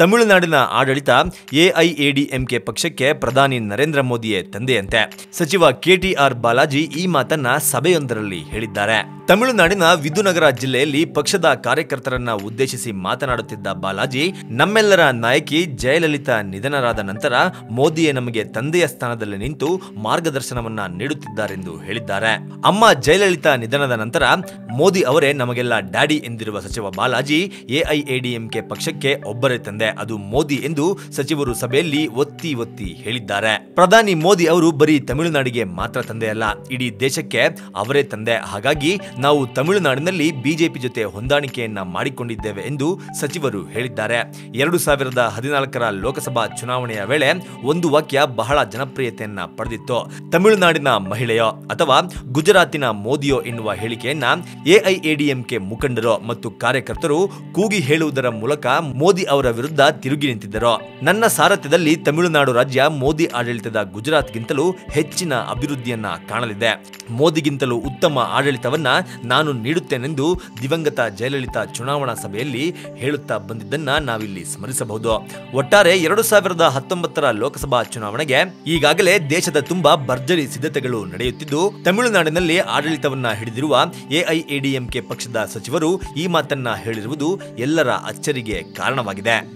ತಮಿಳುನಾಡಿನ ಆಡಳಿತ ಎಐಎಡಿಎಂಕೆ ಪಕ್ಷಕ್ಕೆ ಪ್ರಧಾನಿ ನರೇಂದ್ರ ಮೋದಿಯೇ ತಂದೆಯಂತೆ. ಸಚಿವ ಕೆಟಿಆರ್ ಬಾಲಾಜಿ ಈ ಮಾತನ್ನ ಸಭೆಯೊಂದರಲ್ಲಿ ಹೇಳಿದ್ದಾರೆ. ತಮಿಳುನಾಡಿನ ವಿದುನಗರ ಜಿಲ್ಲೆಯಲ್ಲಿ ಪಕ್ಷದ ಕಾರ್ಯಕರ್ತರನ್ನ ಉದ್ದೇಶಿಸಿ ಮಾತನಾಡುತ್ತಿದ್ದ ಬಾಲಾಜಿ, ನಮ್ಮೆಲ್ಲರ ನಾಯಕಿ ಜಯಲಲಿತಾ ನಿಧನರಾದ ನಂತರ ಮೋದಿಯೇ ನಮಗೆ ತಂದೆಯ ಸ್ಥಾನದಲ್ಲಿ ನಿಂತು ಮಾರ್ಗದರ್ಶನವನ್ನ ನೀಡುತ್ತಿದ್ದಾರೆಂದು ಹೇಳಿದ್ದಾರೆ. ಅಮ್ಮ ಜಯಲಲಿತಾ ನಿಧನದ ನಂತರ ಮೋದಿ ಅವರೇ ನಮಗೆಲ್ಲ ಡ್ಯಾಡಿ ಎಂದಿರುವ ಸಚಿವ ಬಾಲಾಜಿ, ಎಐಎಡಿಎಂಕೆ ಪಕ್ಷಕ್ಕೆ ಒಬ್ಬರೇ ತಂದೆ, ಅದು ಮೋದಿ ಎಂದು ಸಚಿವರು ಸಭೆಯಲ್ಲಿ ಒತ್ತಿ ಒತ್ತಿ ಹೇಳಿದ್ದಾರೆ. ಪ್ರಧಾನಿ ಮೋದಿ ಅವರು ಬರೀ ತಮಿಳುನಾಡಿಗೆ ಮಾತ್ರ ತಂದೆಯಲ್ಲ, ಇಡೀ ದೇಶಕ್ಕೆ ಅವರೇ ತಂದೆ. ಹಾಗಾಗಿ ನಾವು ತಮಿಳುನಾಡಿನಲ್ಲಿ ಬಿಜೆಪಿ ಜೊತೆ ಹೊಂದಾಣಿಕೆಯನ್ನ ಮಾಡಿಕೊಂಡಿದ್ದೇವೆ ಎಂದು ಸಚಿವರು ಹೇಳಿದ್ದಾರೆ. ಎರಡು ಸಾವಿರದ ಹದಿನಾಲ್ಕರ ಲೋಕಸಭಾ ಚುನಾವಣೆಯ ವೇಳೆ ಒಂದು ವಾಕ್ಯ ಬಹಳ ಜನಪ್ರಿಯತೆಯನ್ನ ಪಡೆದಿತ್ತು. ತಮಿಳುನಾಡಿನ ಮಹಿಳೆಯೋ ಅಥವಾ ಗುಜರಾತಿನ ಮೋದಿಯೋ ಎನ್ನುವ ಹೇಳಿಕೆಯನ್ನ ಎಐಎಡಿಎಂಕೆ ಮುಖಂಡರು ಮತ್ತು ಕಾರ್ಯಕರ್ತರು ಕೂಗಿ ಹೇಳುವುದರ ಮೂಲಕ ಮೋದಿ ಅವರ ವಿರುದ್ಧ ತಿರುಗಿ ನಿಂತಿದ್ದರು. ನನ್ನ ಸಾರಥ್ಯದಲ್ಲಿ ತಮಿಳುನಾಡು ರಾಜ್ಯ ಮೋದಿ ಆಡಳಿತದ ಗುಜರಾತ್ಗಿಂತಲೂ ಹೆಚ್ಚಿನ ಅಭಿವೃದ್ಧಿಯನ್ನ ಕಾಣಲಿದೆ. ಮೋದಿಗಿಂತಲೂ ಉತ್ತಮ ಆಡಳಿತವನ್ನ ನಾನು ನೀಡುತ್ತೇನೆಂದು ದಿವಂಗತ ಜಯಲಲಿತಾ ಚುನಾವಣಾ ಸಭೆಯಲ್ಲಿ ಹೇಳುತ್ತಾ ಬಂದಿದ್ದನ್ನ ನಾವಿಲ್ಲಿ ಸ್ಮರಿಸಬಹುದು. ಒಟ್ಟಾರೆ ಎರಡು ಸಾವಿರದ ಹತ್ತೊಂಬತ್ತರ ಲೋಕಸಭಾ ಚುನಾವಣೆಗೆ ಈಗಾಗಲೇ ದೇಶದ ತುಂಬಾ ಭರ್ಜರಿ ಸಿದ್ಧತೆಗಳು ನಡೆಯುತ್ತಿದ್ದು, ತಮಿಳುನಾಡಿನಲ್ಲಿ ಆಡಳಿತವನ್ನ ಹಿಡಿದಿರುವ ಎಐಎಡಿಎಂಕೆ ಪಕ್ಷದ ಸಚಿವರು ಈ ಮಾತನ್ನ ಹೇಳಿರುವುದು ಎಲ್ಲರ ಅಚ್ಚರಿಗೆ ಕಾರಣವಾಗಿದೆ.